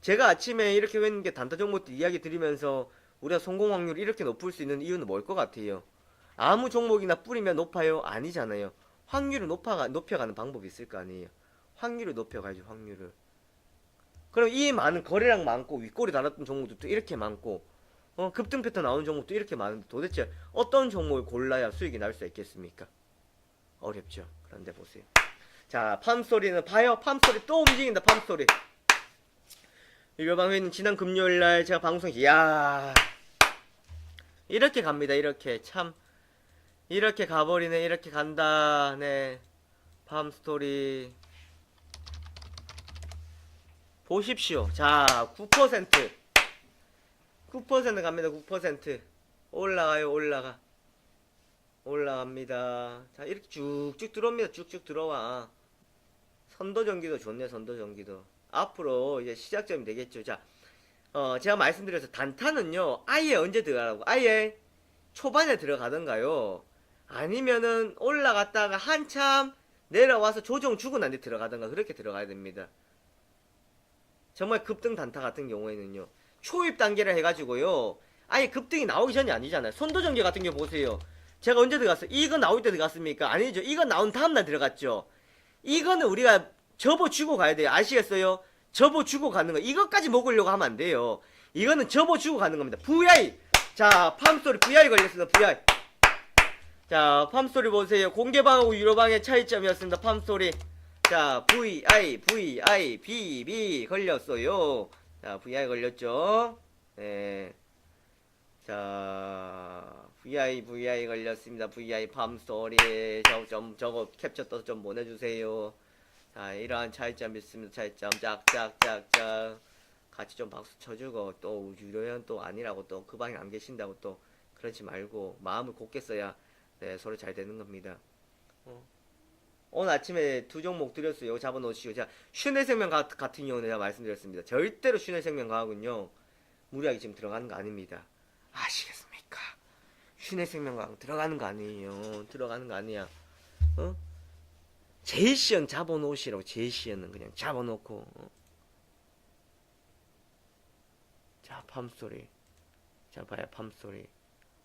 제가 아침에 이렇게 했는 게 단타 종목들 이야기 드리면서 우리가 성공 확률이 이렇게 높을 수 있는 이유는 뭘 것 같아요? 아무 종목이나 뿌리면 높아요? 아니잖아요. 확률을 높아가, 높여가는 방법이 있을 거 아니에요. 확률을 높여가야죠, 확률을. 그럼 이 많은 거래량 많고 윗꼬리 달았던 종목들도 이렇게 많고 어, 급등 패턴 나오는 종목도 이렇게 많은데 도대체 어떤 종목을 골라야 수익이 날 수 있겠습니까? 어렵죠. 그런데 보세요. 자, 팜소리는 봐요. 팜소리 또 움직인다. 팜소리. 일요방회는 지난 금요일 날 제가 방송 야 이렇게 갑니다. 이렇게 참 이렇게 가버리네. 이렇게 간다. 네. 팜스토리 보십시오. 자, 9% 9% 갑니다. 9% 올라가요. 올라가. 올라갑니다. 자, 이렇게 쭉쭉 들어옵니다. 쭉쭉 들어와. 선도 전기도 좋네. 선도 전기도. 앞으로 이제 시작점이 되겠죠. 자, 어, 제가 말씀드려서 단타는요. 아예 언제 들어가라고? 아예 초반에 들어가던가요. 아니면은 올라갔다가 한참 내려와서 조정 주고 난 뒤에 들어가던가 그렇게 들어가야 됩니다. 정말 급등 단타 같은 경우에는요. 초입 단계를 해가지고요. 아예 급등이 나오기 전이 아니잖아요. 선도전기 같은 경우 보세요. 제가 언제 들어갔어요? 이거 나올 때 들어갔습니까? 아니죠. 이거 나온 다음날 들어갔죠. 이거는 우리가 접어주고 가야 돼요. 아시겠어요? 접어주고 가는 거. 이것까지 먹으려고 하면 안 돼요. 이거는 접어주고 가는 겁니다. VI! 자, 팜소리 VI 걸렸습니다. VI. 자, 팜소리 보세요. 공개방하고 유료방의 차이점이었습니다. 팜소리. 자, VI, VI, BB 걸렸어요. 자, VI 걸렸죠? 네. 자, VI, VI 걸렸습니다. VI 팜스토리. 저, 좀, 저거 캡처 떠서 좀 보내주세요. 자, 이러한 차이점 있습니다. 차이점. 짝짝짝짝. 같이 좀 박수 쳐주고, 또, 유료연 또 아니라고 또, 그 방에 안 계신다고 또, 그러지 말고, 마음을 곱게 써야, 네, 서로 잘 되는 겁니다. 어. 오늘 아침에 두 종목 드렸어요. 잡아놓으시고. 자, 슈네생명 가- 같은 경우는 제가 말씀드렸습니다. 절대로 슈네생명 가하군요. 무리하게 지금 들어가는 거 아닙니다. 아시겠습니까? 슈네생명 과학 들어가는 거 아니에요. 들어가는 거 아니야. 어? 제이시언 잡아놓으시라고 제이시언은 그냥 잡아놓고 어? 자 팜소리. 자 봐요 팜소리.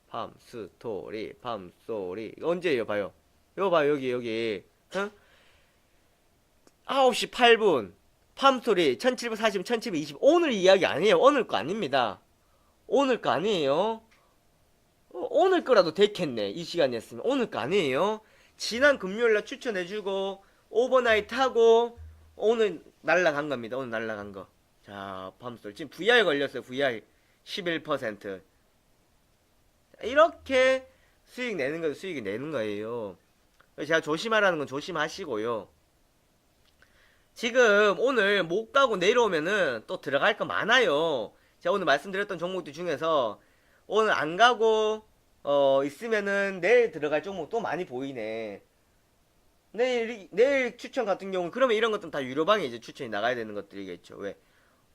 팜스토리 팜소리. 이거 언제예요 봐요? 이거 봐요 여기 여기. 어? 9시 8분. 팜소리 1740 1720 오늘 이야기 아니에요. 오늘 거 아닙니다. 오늘 거 아니에요. 어, 오늘 거라도 됐겠네 이 시간이었으면. 오늘 거 아니에요 지난 금요일날 추천해주고 오버나이트 하고 오늘 날라간 겁니다. 오늘 날라간 거 자 밤솔 지금 VR 걸렸어요 VR 11% 이렇게 수익 내는 거 수익이 내는 거예요. 제가 조심하라는 건 조심하시고요. 지금 오늘 못 가고 내려오면은 또 들어갈 거 많아요. 제가 오늘 말씀드렸던 종목들 중에서 오늘 안 가고 어 있으면은 내일 들어갈 종목 또 많이 보이네. 내일 내일 추천 같은 경우 그러면 이런 것들은 다 유료방에 이제 추천이 나가야 되는 것들이겠죠. 왜?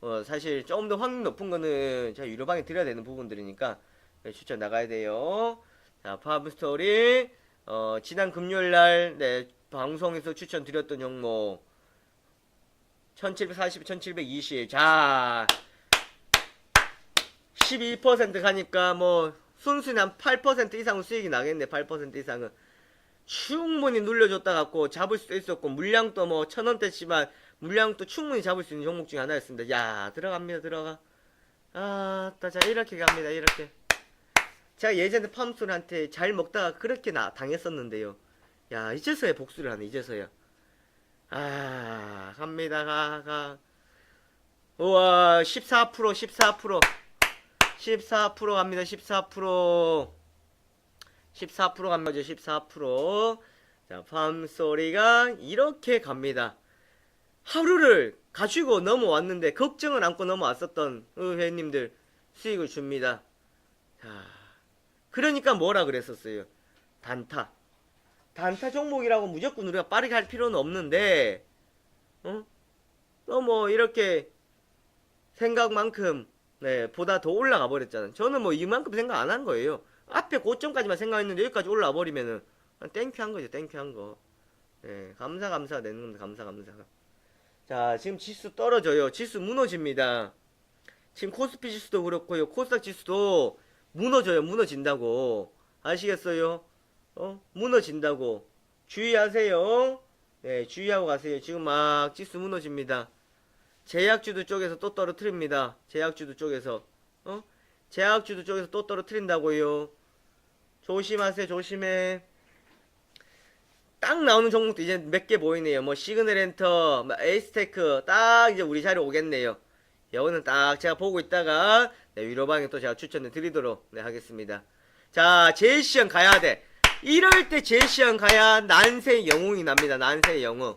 어 사실 조금 더 확률 높은 거는 제가 유료방에 드려야 되는 부분들이니까 네, 추천 나가야 돼요. 자, 파브스토리 어 지난 금요일 날 네, 방송에서 추천 드렸던 종목 1740, 1720. 자, 12% 가니까 뭐 순수히 한8% 이상은 수익이 나겠네 8% 이상은. 충분히 눌려줬다 갖고 잡을 수도 있었고 물량도 뭐 천원대지만 물량도 충분히 잡을 수 있는 종목 중에 하나였습니다. 야 들어갑니다 들어가. 아따 자 이렇게 갑니다 이렇게. 제가 예전에 팜솔한테 잘 먹다가 그렇게 나 당했었는데요. 야 이제서야 복수를 하네 이제서야. 아 갑니다 가 가. 우와 14% 14% 14% 갑니다. 14% 14% 갑니다. 14% 자, 팜 소리가 이렇게 갑니다. 하루를 가지고 넘어왔는데 걱정을 안고 넘어왔었던 의회님들 수익을 줍니다. 자, 그러니까 뭐라 그랬었어요? 단타. 단타 종목이라고 무조건 우리가 빠르게 할 필요는 없는데, 어? 너뭐 이렇게 생각만큼 네, 보다 더 올라가 버렸잖아요. 저는 뭐 이만큼 생각 안 한 거예요. 앞에 고점까지만 생각했는데 여기까지 올라와 버리면은 땡큐 한 거죠. 땡큐 한 거. 네, 감사 감사 내는 겁니다. 감사 감사가. 자, 지금 지수 떨어져요. 지수 무너집니다. 지금 코스피 지수도 그렇고요. 코스닥 지수도 무너져요. 무너진다고. 아시겠어요? 어? 무너진다고. 주의하세요. 네, 주의하고 가세요. 지금 막 지수 무너집니다. 제약주도 쪽에서 또 떨어뜨립니다. 제약주도 쪽에서. 어? 제약주도 쪽에서 또 떨어뜨린다고요. 조심하세요. 조심해. 딱 나오는 종목도 이제 몇 개 보이네요. 뭐 시그널 엔터, 뭐 에이스테크 딱 이제 우리 자리 오겠네요. 여기는 딱 제가 보고 있다가 네, 위로방에 또 제가 추천을 드리도록 네, 하겠습니다. 자, 제시형 가야 돼. 이럴 때 제시형 가야 난세 영웅이 납니다. 난세 영웅.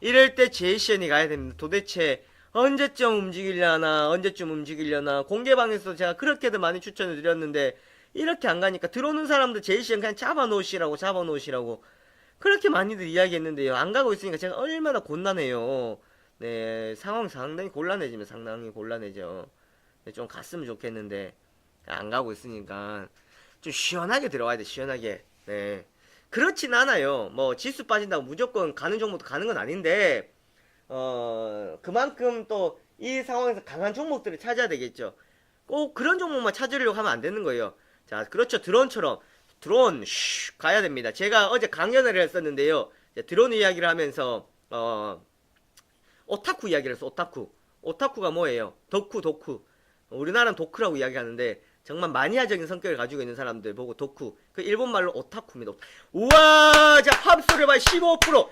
이럴 때 제시형이 가야 됩니다. 도대체 언제쯤 움직이려나, 언제쯤 움직이려나. 공개방에서 제가 그렇게도 많이 추천을 드렸는데 이렇게 안 가니까 들어오는 사람들 제시형 그냥 잡아놓으시라고 잡아놓으시라고 그렇게 많이들 이야기했는데요. 안 가고 있으니까 제가 얼마나 곤란해요. 네, 상황 상당히 곤란해지면 상당히 곤란해져. 네, 좀 갔으면 좋겠는데 안 가고 있으니까 좀 시원하게 들어와야 돼. 시원하게. 네. 그렇진 않아요. 뭐 지수 빠진다고 무조건 가는 종목도 가는 건 아닌데 어 그만큼 또 이 상황에서 강한 종목들을 찾아야 되겠죠. 꼭 그런 종목만 찾으려고 하면 안 되는 거예요. 자, 그렇죠. 드론처럼 드론 슈 가야 됩니다. 제가 어제 강연을 했었는데요. 드론 이야기를 하면서 어 오타쿠 이야기를 했어. 오타쿠. 오타쿠가 뭐예요? 덕후 덕후. 우리나라는 도쿠라고 이야기하는데 정말 마니아적인 성격을 가지고 있는 사람들 보고 덕후. 그 일본 말로 오타쿠입니다. 우와, 자 팝소리 봐. 15%.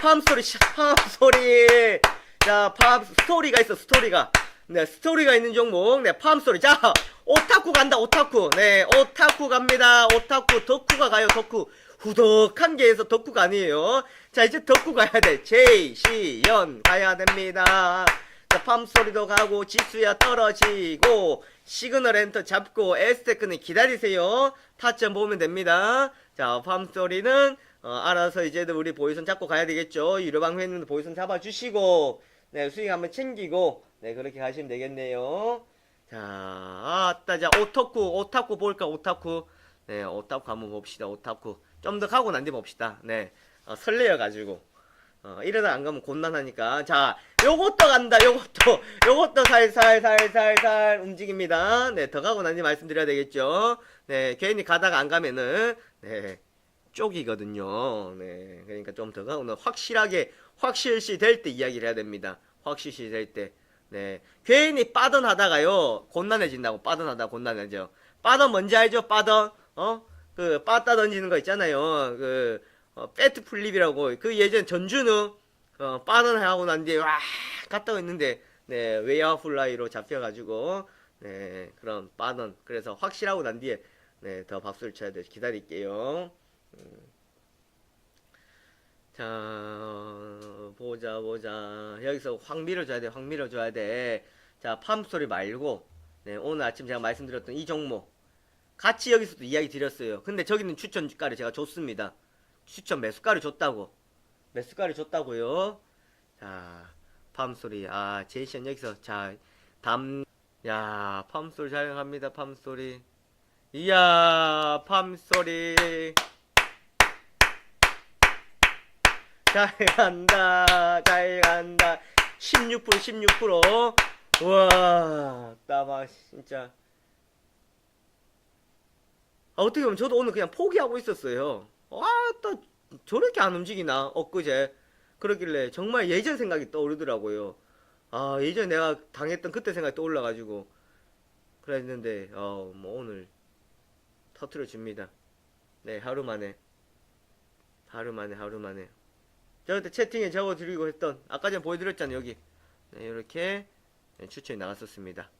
팝 소리, 팝 소리. 자, 팝 스토리가 있어. 스토리가. 네, 스토리가 있는 종목. 네, 팝 소리. 자, 오타쿠 간다. 오타쿠. 네, 오타쿠 갑니다. 오타쿠 덕후가 가요. 덕후. 후덕한 게에서 덕후가 아니에요. 자, 이제 덕후 가야 돼. 제시연 가야 됩니다. 자, 팜 소리도 가고, 지수야 떨어지고, 시그널 엔터 잡고, 에스테크는 기다리세요. 타점 보면 됩니다. 자, 팜 소리는, 어, 알아서 이제 우리 보이선 잡고 가야 되겠죠. 유료방 회원님도 보이선 잡아주시고, 네, 수익 한번 챙기고, 네, 그렇게 가시면 되겠네요. 자, 아따, 자, 오타쿠, 오타쿠 볼까, 오타쿠. 네, 오타쿠 한번 봅시다, 오타쿠. 좀 더 가고 난 뒤 봅시다. 네, 어, 설레어가지고. 어, 이러다 안 가면 곤란하니까. 자, 요것도 간다, 요것도. 요것도 살살살살살 움직입니다. 네, 더 가고 난 뒤 말씀드려야 되겠죠. 네, 괜히 가다가 안 가면은, 네, 쪽이거든요. 네, 그러니까 좀 더 가고, 확실하게, 확실시 될 때 이야기를 해야 됩니다. 확실시 될 때. 네, 괜히 빠던 하다가요, 곤란해진다고, 빠던 하다가 곤란해져. 빠던 뭔지 알죠? 빠던? 어? 그, 빠따 던지는 거 있잖아요. 그, 어, 배트 플립이라고. 그 예전 전주는, 어, 빠던 하고 난 뒤에, 와, 갔다고 했는데, 네, 웨어 플라이로 잡혀 가지고, 네, 그런 빠던. 그래서 확실하고 난 뒤에, 네, 더 박수를 쳐야 돼. 기다릴게요. 음. 자, 어, 보자, 보자. 여기서 확 밀어줘야 돼, 확 밀어줘야 돼. 자, 팜소리 말고, 네, 오늘 아침 제가 말씀드렸던 이 종목. 같이 여기서도 이야기 드렸어요. 근데 저기는 추천 주가를 제가 줬습니다. 추천 매수가를 줬다고. 매수가를 줬다고요. 자, 팜소리. 아, 제이션 여기서 자, 담 야, 팜소리 잘 갑니다. 팜소리. 이야, 팜소리. 잘 간다. 잘 간다. 16% 16%. 우와, 따마 진짜 아, 어떻게 보면 저도 오늘 그냥 포기하고 있었어요. 아, 또 저렇게 안 움직이나? 엊그제. 그러길래 정말 예전 생각이 떠오르더라고요. 아, 예전에 내가 당했던 그때 생각이 떠올라가지고. 그랬는데, 어, 뭐 오늘 터트려 줍니다. 네, 하루 만에. 하루 만에, 하루 만에. 저 그때 채팅에 적어드리고 했던, 아까 전에 보여드렸잖아요, 여기. 네, 이렇게 추천이 나갔었습니다.